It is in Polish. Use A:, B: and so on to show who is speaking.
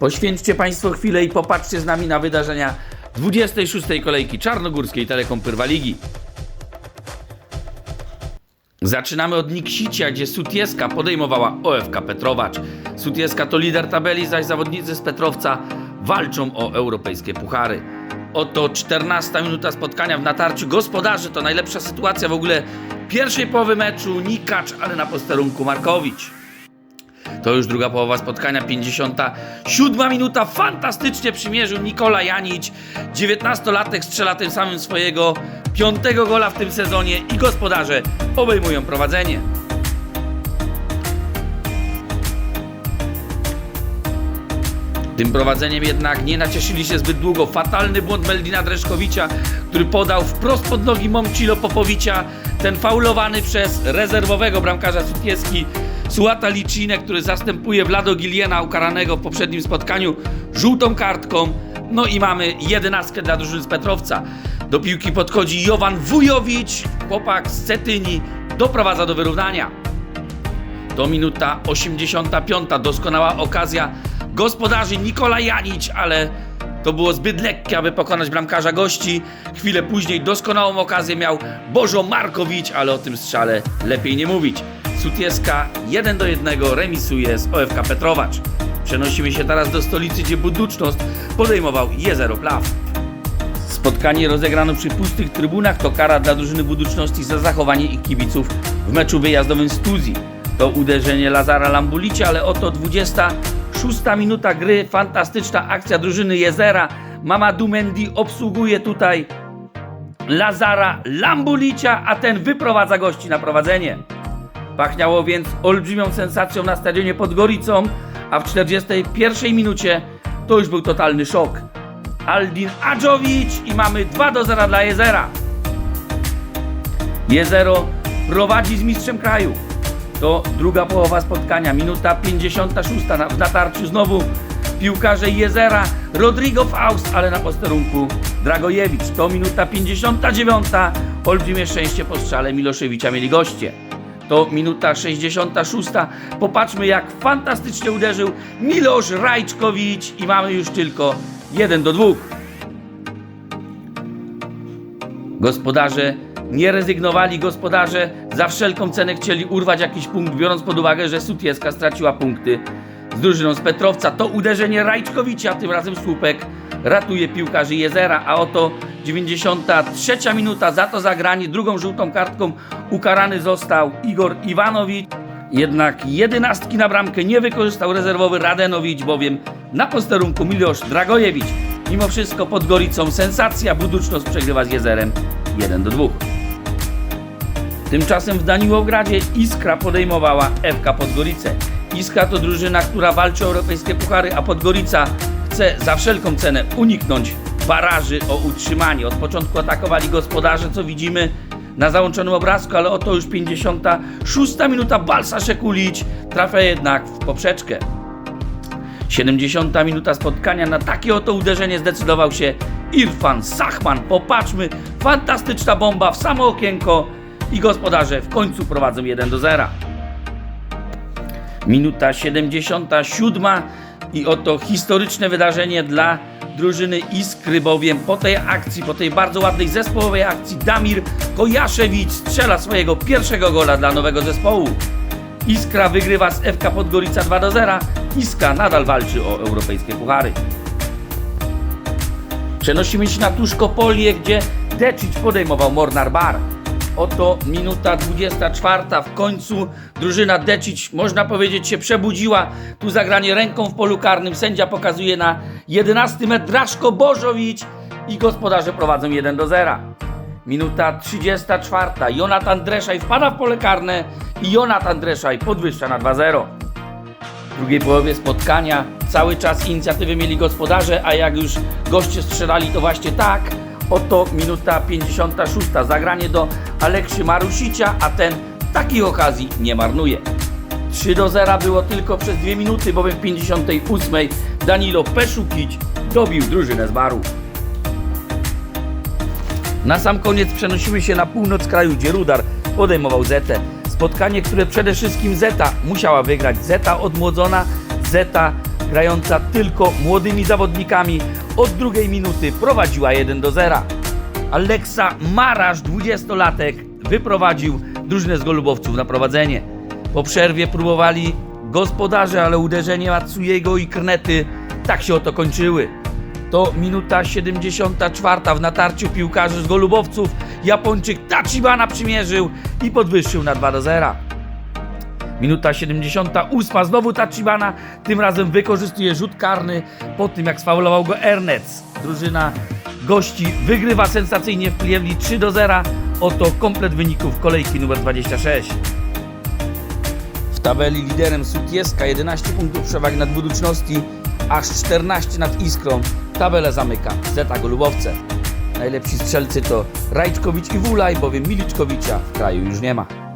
A: Poświęćcie Państwo chwilę i popatrzcie z nami na wydarzenia 26. kolejki Czarnogórskiej Telekom Pyrwa Ligi. Zaczynamy od Niksicia, gdzie Sutieska podejmowała OFK Petrowacz. Sutieska to lider tabeli, zaś zawodnicy z Petrowca walczą o europejskie puchary. Oto 14 minuta spotkania w natarciu gospodarzy. To najlepsza sytuacja w ogóle pierwszej połowy meczu. Nikacz, ale na posterunku Markowicz. To już druga połowa spotkania, 57 minuta. Fantastycznie przymierzył Nikola Janić. 19-latek strzela tym samym swojego piątego gola w tym sezonie i gospodarze obejmują prowadzenie. Tym prowadzeniem jednak nie nacieszyli się zbyt długo. Fatalny błąd Meldina Dreszkowicza, który podał wprost pod nogi Momcilo Popowicza. Ten faulowany przez rezerwowego bramkarza Sutieski Suata Licinę, który zastępuje Vlado Giliena ukaranego w poprzednim spotkaniu żółtą kartką. No i mamy jedenastkę dla drużyny z Petrowca. Do piłki podchodzi Jovan Wujowicz, chłopak z Cetyni, doprowadza do wyrównania. To minuta 85. Doskonała okazja gospodarzy Nikola Janić, ale to było zbyt lekkie, aby pokonać bramkarza gości. Chwilę później doskonałą okazję miał Bożo Markowicz, ale o tym strzale lepiej nie mówić. Sutieska 1 do 1 remisuje z OFK Petrowacz. Przenosimy się teraz do stolicy, gdzie Buducznost podejmował Jezero Plaw. Spotkanie rozegrano przy pustych trybunach to kara dla drużyny Buduczności za zachowanie ich kibiców w meczu wyjazdowym z Tuzji. To uderzenie Lazara Lambulicia, ale oto 26 minuta gry, fantastyczna akcja drużyny Jezera. Mamadou Mendy obsługuje tutaj Lazara Lambulicia, a ten wyprowadza gości na prowadzenie. Pachniało więc olbrzymią sensacją na stadionie pod Goricą, a w 41 minucie to już był totalny szok. Aldin Adżowicz i mamy 2 do 0 dla Jezera. Jezero prowadzi z mistrzem kraju. To druga połowa spotkania, minuta 56 na, w natarciu znowu piłkarze Jezera, Rodrigo Faust, ale na posterunku Dragojewicz. To minuta 59, olbrzymie szczęście po strzale Miloszewicza mieli goście. To minuta 66. Popatrzmy jak fantastycznie uderzył Milosz Rajczkowicz i mamy już tylko 1 do 2. Gospodarze nie rezygnowali, gospodarze za wszelką cenę chcieli urwać jakiś punkt, biorąc pod uwagę, że Sutieska straciła punkty z drużyną z Petrowca. To uderzenie Rajczkowicza, tym razem słupek, ratuje piłkarzy Jezera, a oto 93 minuta za to zagranie, drugą żółtą kartką ukarany został Igor Iwanowicz. Jednak jedenastki na bramkę nie wykorzystał rezerwowy Radenowicz, bowiem na posterunku Milosz Dragojewicz. Mimo wszystko pod Goricą sensacja, Buduczność przegrywa z Jezerem 1 do 2. Tymczasem w Daniłogradzie Iskra podejmowała FK Podgorice. Iskra to drużyna, która walczy o europejskie puchary, a Podgorica chce za wszelką cenę uniknąć baraży o utrzymanie. Od początku atakowali gospodarze, co widzimy na załączonym obrazku, ale oto już 56 minuta Balsa Szekulić trafia jednak w poprzeczkę. 70 minuta spotkania na takie oto uderzenie zdecydował się Irfan Sachman. Popatrzmy, fantastyczna bomba w samo okienko i gospodarze w końcu prowadzą 1 do 0. Minuta 77 i oto historyczne wydarzenie dla drużyny Iskry, bowiem po tej akcji, po tej bardzo ładnej zespołowej akcji Damir Kojaszewicz strzela swojego pierwszego gola dla nowego zespołu. Iskra wygrywa z FK Podgorica 2 do 0. Iskra nadal walczy o europejskie puchary. Przenosimy się na Tuszkopolię, gdzie Decic podejmował Mornar Bar. Oto minuta 24. W końcu drużyna Decic, można powiedzieć, się przebudziła. Tu zagranie ręką w polu karnym. Sędzia pokazuje na 11 metr Draszko Bożowicz i gospodarze prowadzą 1 do 0. Minuta 34. Jonatan Dreszaj wpada w pole karne i Jonatan Dreszaj podwyższa na 2-0. W drugiej połowie spotkania cały czas inicjatywy mieli gospodarze, a jak już goście strzelali, to właśnie tak. Oto minuta 56. Zagranie do Aleksi Marusicia, a ten takiej okazji nie marnuje. 3 do 0 było tylko przez 2 minuty, bowiem w 58 Danilo Peszukić dobił drużynę z baru. Na sam koniec przenosimy się na północ kraju, gdzie Rudar podejmował Zetę. Spotkanie, które przede wszystkim Zeta musiała wygrać. Zeta odmłodzona, Zeta grająca tylko młodymi zawodnikami, od drugiej minuty prowadziła 1 do 0. Aleksa Marasz, 20-latek, wyprowadził drużynę z Golubowców na prowadzenie. Po przerwie próbowali gospodarze, ale uderzenie Matsujego i Krnety tak się oto kończyły. To minuta 74 w natarciu piłkarzy z Golubowców. Japończyk Tachibana przymierzył i podwyższył na 2 do 0. Minuta 78, znowu Tachibana, tym razem wykorzystuje rzut karny po tym jak sfaulował go Ernest. Drużyna gości wygrywa sensacyjnie w Pliewli 3 do 0. Oto komplet wyników kolejki numer 26. W tabeli liderem Sutieska 11 punktów przewagi nad Buduczności, aż 14 nad Iskrą. Tabelę zamyka Zeta Golubowce. Najlepsi strzelcy to Rajczkowicz i Wulaj, bowiem Miliczkowicza w kraju już nie ma.